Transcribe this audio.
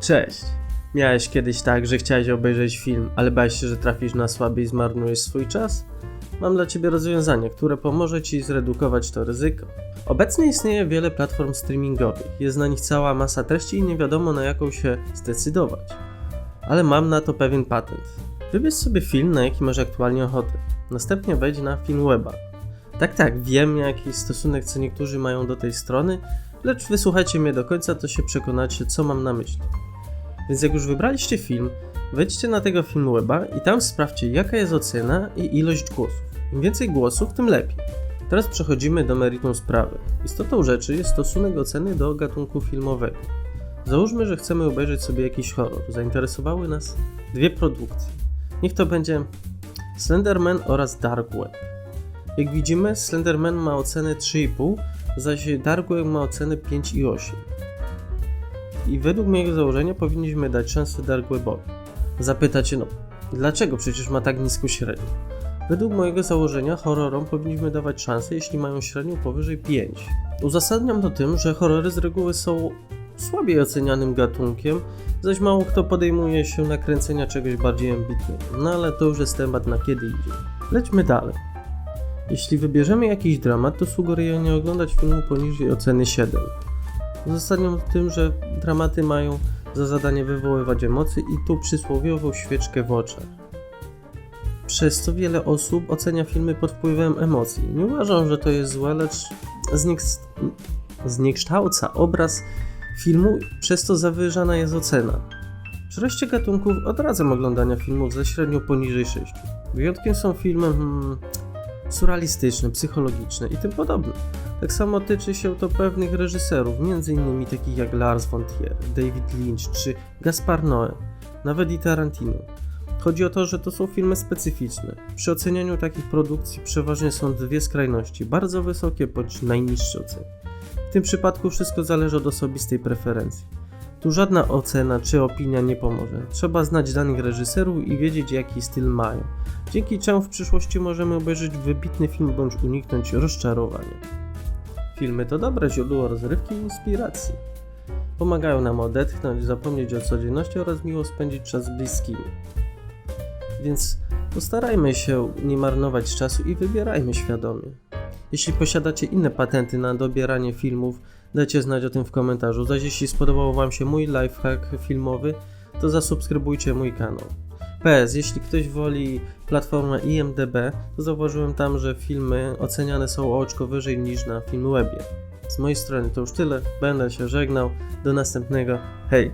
Cześć. Miałeś kiedyś tak, że chciałeś obejrzeć film, ale bałeś się, że trafisz na słaby i zmarnujesz swój czas? Mam dla Ciebie rozwiązanie, które pomoże Ci zredukować to ryzyko. Obecnie istnieje wiele platform streamingowych, jest na nich cała masa treści i nie wiadomo na jaką się zdecydować. Ale mam na to pewien patent. Wybierz sobie film, na jaki masz aktualnie ochotę. Następnie wejdź na Filmweba. Tak, tak, wiem jaki stosunek co niektórzy mają do tej strony, lecz wysłuchajcie mnie do końca, to się przekonacie, co mam na myśli. Więc jak już wybraliście film, wejdźcie na tego Filmweba i tam sprawdźcie, jaka jest ocena i ilość głosów. Im więcej głosów, tym lepiej. Teraz przechodzimy do meritum sprawy. Istotą rzeczy jest stosunek oceny do gatunku filmowego. Załóżmy, że chcemy obejrzeć sobie jakiś horror. Zainteresowały nas dwie produkcje. Niech to będzie Slenderman oraz Dark Web. Jak widzimy, Slenderman ma ocenę 3,5, zaś Dark Web ma ocenę 5,8. I według mojego założenia powinniśmy dać szansę Dark Webowi. Zapytacie, no, dlaczego przecież ma tak niską średnią? Według mojego założenia horrorom powinniśmy dawać szansę, jeśli mają średnią powyżej 5. Uzasadniam to tym, że horrory z reguły są słabiej ocenianym gatunkiem, zaś mało kto podejmuje się nakręcenia czegoś bardziej ambitnego. No ale to już jest temat na kiedy idzie. Lećmy dalej. Jeśli wybierzemy jakiś dramat, to sugeruję nie oglądać filmu poniżej oceny 7. Uzasadniam tym, że dramaty mają za zadanie wywoływać emocje i tu przysłowiową świeczkę w oczach. Przez co wiele osób ocenia filmy pod wpływem emocji. Nie uważam, że to jest złe, lecz znieks- zniekształca obraz filmu, przez to zawyżana jest ocena. W reszcie gatunków odradzam oglądania filmów ze średnią poniżej 6. Wyjątkiem są filmy hmm, surrealistyczne, psychologiczne i tym podobne. Tak samo tyczy się to pewnych reżyserów, m.in. takich jak Lars von Trier, David Lynch czy Gaspar Noé, nawet i Tarantino. Chodzi o to, że to są filmy specyficzne. Przy ocenianiu takich produkcji przeważnie są dwie skrajności, bardzo wysokie bądź najniższe oceny. W tym przypadku wszystko zależy od osobistej preferencji. Tu żadna ocena czy opinia nie pomoże. Trzeba znać danych reżyserów i wiedzieć jaki styl mają, dzięki czemu w przyszłości możemy obejrzeć wybitny film bądź uniknąć rozczarowania. Filmy to dobre źródło rozrywki i inspiracji. Pomagają nam odetchnąć, zapomnieć o codzienności oraz miło spędzić czas z bliskimi. Więc postarajmy się nie marnować czasu i wybierajmy świadomie. Jeśli posiadacie inne patenty na dobieranie filmów, dajcie znać o tym w komentarzu. Zaś jeśli spodobał Wam się mój lifehack filmowy, to zasubskrybujcie mój kanał. PS, jeśli ktoś woli platformę IMDB, to zauważyłem tam, że filmy oceniane są o oczko wyżej niż na Filmwebie. Z mojej strony to już tyle, będę się żegnał, do następnego, hej!